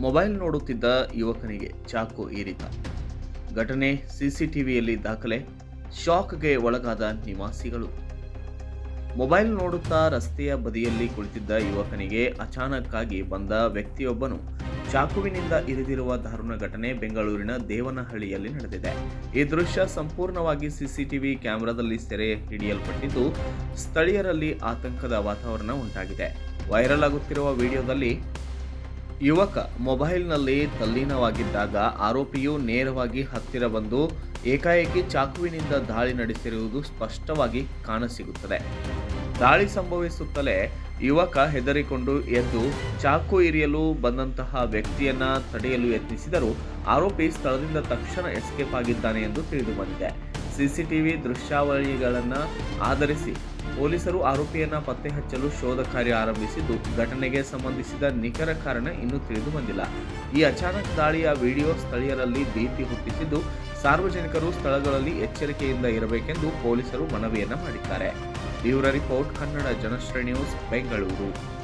Mobile ನೋಡುತ್ತಿದ್ದ ಯುವಕನಿಗೆ ಚಾಕು ಏರಿತ ಘಟನೆ ಸಿಸಿಟಿವಿಯಲ್ಲಿ ದಾಖಲೆ, ಶಾಕ್ಗೆ ಒಳಗಾದ ನಿವಾಸಿಗಳು. ಮೊಬೈಲ್ ನೋಡುತ್ತಾ ರಸ್ತೆಯ ಬದಿಯಲ್ಲಿ ಕುಳಿತಿದ್ದ ಯುವಕನಿಗೆ ಅಚಾನಕ್ಕಾಗಿ ಬಂದ ವ್ಯಕ್ತಿಯೊಬ್ಬನು ಚಾಕುವಿನಿಂದ ಇರಿದಿರುವ ದಾರುಣ ಘಟನೆ ಬೆಂಗಳೂರಿನ ದೇವನಹಳ್ಳಿಯಲ್ಲಿ ನಡೆದಿದೆ. ಈ ದೃಶ್ಯ ಸಂಪೂರ್ಣವಾಗಿ ಸಿಸಿಟಿವಿ ಕ್ಯಾಮೆರಾದಲ್ಲಿ ಸೆರೆ ಹಿಡಿಯಲ್ಪಟ್ಟಿದ್ದು, ಸ್ಥಳೀಯರಲ್ಲಿ ಆತಂಕದ ವಾತಾವರಣ ಉಂಟಾಗಿದೆ. ವೈರಲ್ ಆಗುತ್ತಿರುವ ವಿಡಿಯೋದಲ್ಲಿ ಯುವಕ ಮೊಬೈಲ್ನಲ್ಲಿ ತಲ್ಲೀನವಾಗಿದ್ದಾಗ ಆರೋಪಿಯು ನೇರವಾಗಿ ಹತ್ತಿರ ಬಂದು ಏಕಾಏಕಿ ಚಾಕುವಿನಿಂದ ದಾಳಿ ನಡೆಸಿರುವುದು ಸ್ಪಷ್ಟವಾಗಿ ಕಾಣಸಿಗುತ್ತದೆ. ದಾಳಿ ಸಂಭವಿಸುತ್ತಲೇ ಯುವಕ ಹೆದರಿಕೊಂಡು ಎದ್ದು ಚಾಕು ಇರಿಯಲು ಬಂದಂತಹ ವ್ಯಕ್ತಿಯನ್ನ ತಡೆಯಲು ಯತ್ನಿಸಿದರೂ ಆರೋಪಿ ಸ್ಥಳದಿಂದ ತಕ್ಷಣ ಎಸ್ಕೇಪ್ ಆಗಿದ್ದಾನೆ ಎಂದು ತಿಳಿದು ಬಂದಿದೆ ಸಿಸಿಟಿವಿ ದೃಶ್ಯಾವಳಿಗಳನ್ನು ಆಧರಿಸಿ ಪೊಲೀಸರು ಆರೋಪಿಯನ್ನು ಪತ್ತೆ ಹಚ್ಚಲು ಶೋಧ ಕಾರ್ಯ ಆರಂಭಿಸಿದ್ದು, ಘಟನೆಗೆ ಸಂಬಂಧಿಸಿದ ನಿಖರ ಕಾರಣ ಇನ್ನೂ ತಿಳಿದು ಬಂದಿಲ್ಲ. ಈ ಅಚಾನಕ್ ದಾಳಿಯ ವಿಡಿಯೋ ಸ್ಥಳೀಯರಲ್ಲಿ ಭೀತಿ ಹುಟ್ಟಿಸಿದ್ದು, ಸಾರ್ವಜನಿಕರು ಸ್ಥಳಗಳಲ್ಲಿ ಎಚ್ಚರಿಕೆಯಿಂದ ಇರಬೇಕೆಂದು ಪೊಲೀಸರು ಮನವಿಯನ್ನ ಮಾಡಿದ್ದಾರೆ. Bureau report, Kannada Janashree news, Bengaluru.